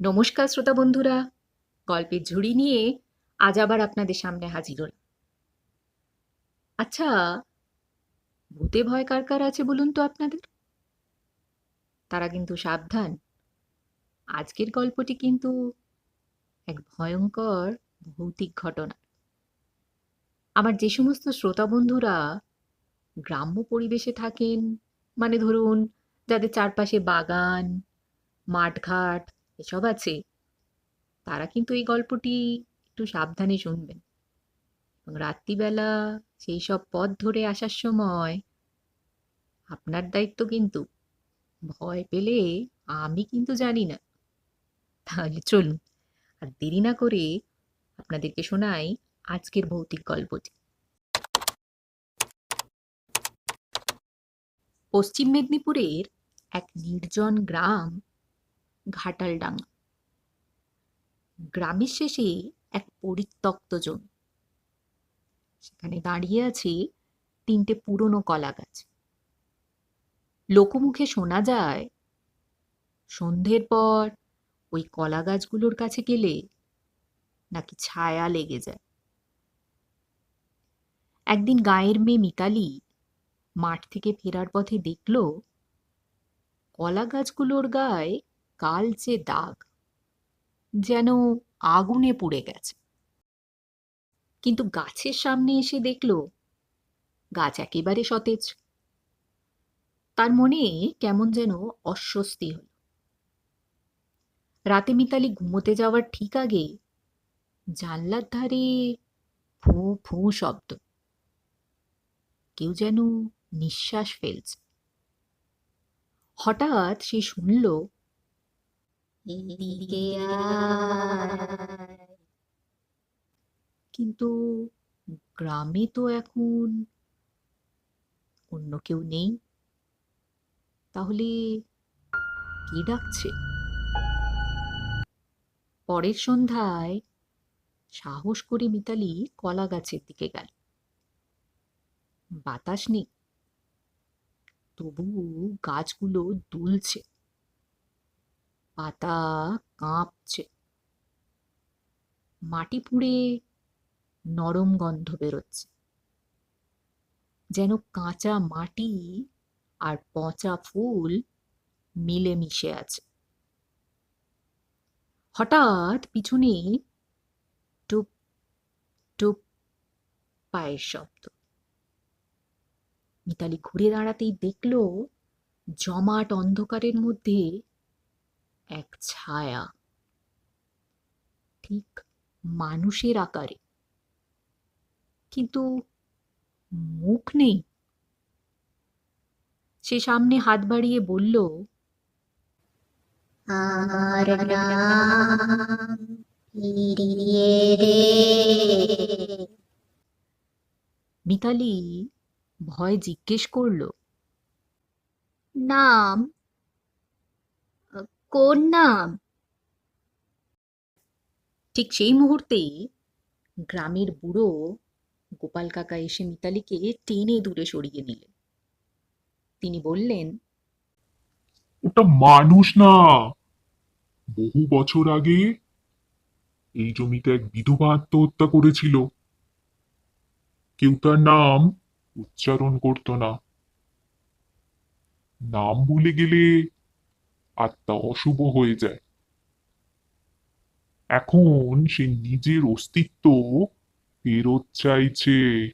নমস্কার, শ্রোতা বন্ধুরা। গল্পের ঝুড়ি নিয়ে আজ আবার আপনাদের সামনে হাজির হলাম। আচ্ছা ভূতে ভয় কার কার আছে বলুন তো আপনাদের? তারা কিন্তু সাবধান। আজকের গল্পটি কিন্তু এক ভয়ঙ্কর ভৌতিক ঘটনা। আমার যে সমস্ত শ্রোতা বন্ধুরা গ্রাম্য পরিবেশে থাকেন মানে ধরুন যাদের চারপাশে বাগান, মাঠঘাট এসব আছে। তারা কিন্তু এই গল্পটি একটু সাবধানে শুনবেন। এবং রাত্রিবেলা সেই সব পথ ধরে আসার সময় আপনার দায়িত্ব কিন্তু ভয় পেলে আমি কিন্তু জানি না। তাহলে চলুন, আর দেরি না করে আপনাদেরকে শোনাই আজকের ভৌতিক গল্পটি। পশ্চিম মেদিনীপুরের এক নির্জন গ্রাম ঘাটালডাঙ্গা গ্রামের শেষে এক পরিত্যক্ত জমি। সেখানে দাঁড়িয়ে আছে তিনটে পুরনো কলা গাছ লোকমুখে শোনা যায়, সন্ধ্যের পর ওই কলা গাছগুলোর কাছে গেলে নাকি ছায়া লেগে যায়। একদিন গায়ের মেয়ে মিতালি মাঠ থেকে ফেরার পথে দেখল কলা গাছগুলোর গায়ে কালচে দাগ যেন আগুনে পুড়ে গেছে। কিন্তু গাছের সামনে এসে দেখল, গাছ একেবারে সতেজ। তার মনে কেমন যেন অস্বস্তি হল। রাতে মিতালি ঘুমোতে যাওয়ার ঠিক আগে জানলার ধারে ফু ফু শব্দ। কেউ যেন নিঃশ্বাস ফেলছে। হঠাৎ সে শুনল কিন্তু গ্রামে তো এখন অন্য কেউ নেই। তাহলে কে ডাকছে? পরের সন্ধ্যায় সাহস করে মিতালি কলা গাছের দিকে গেল। বাতাস নেই। তবু গাছগুলো দুলছে। পাতা কাঁপছে। মাটি পুড়ে নরম গন্ধ বেরোচ্ছে। যেন কাঁচা মাটি আর পচা ফুল মিলেমিশে আছে। হঠাৎ পিছনে টুপ টুপ পায়ের শব্দ। মিতালি ঘুরে দাঁড়াতেই দেখল, জমাট অন্ধকারের মধ্যে এক ছায়া। ঠিক মানুষের আকারে। কিন্তু মুখ নেই। সে সামনে হাত বাড়িয়ে বলল আমার নাম ফিরিয়ে দে। মিতালি ভয় জিজ্ঞেস করল নাম কোন নাম? ঠিক সেই মুহূর্তেই গ্রামের বুড়ো গোপাল কাকা এসে মিতালিকে টেনে দূরে সরিয়ে নিলেন। তিনি বললেন, ওটা মানুষ না। বহু বছর আগে এই জমিতে এক বিধবা আত্মহত্যা করেছিল। কেউ তার নাম উচ্চারণ করত না। নাম ভুলে গেলে আত্মা অশুভ হয়ে যায়। এখন সে নিজের অস্তিত্ব ফেরত চাইছে।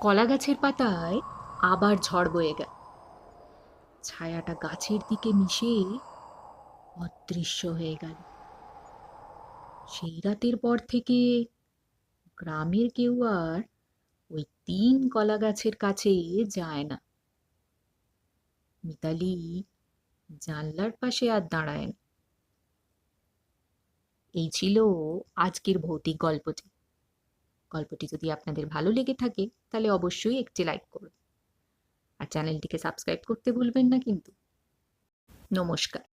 কলা গাছের পাতায় আবার ঝড় বয়ে গেল। ছায়াটা গাছের দিকে মিশে অদৃশ্য হয়ে গেল। সেই রাতের পর থেকে গ্রামের কেউ আর ওই তিন কলা গাছের কাছে যায় না। মিতালি জানলার পাশে আর দাঁড়ায় না। এই ছিল আজকের ভৌতিক গল্পটি। গল্পটি যদি আপনাদের ভালো লেগে থাকে, তাহলে অবশ্যই একটি লাইক করুন। আর চ্যানেলটিকে সাবস্ক্রাইব করতে ভুলবেন না কিন্তু। নমস্কার।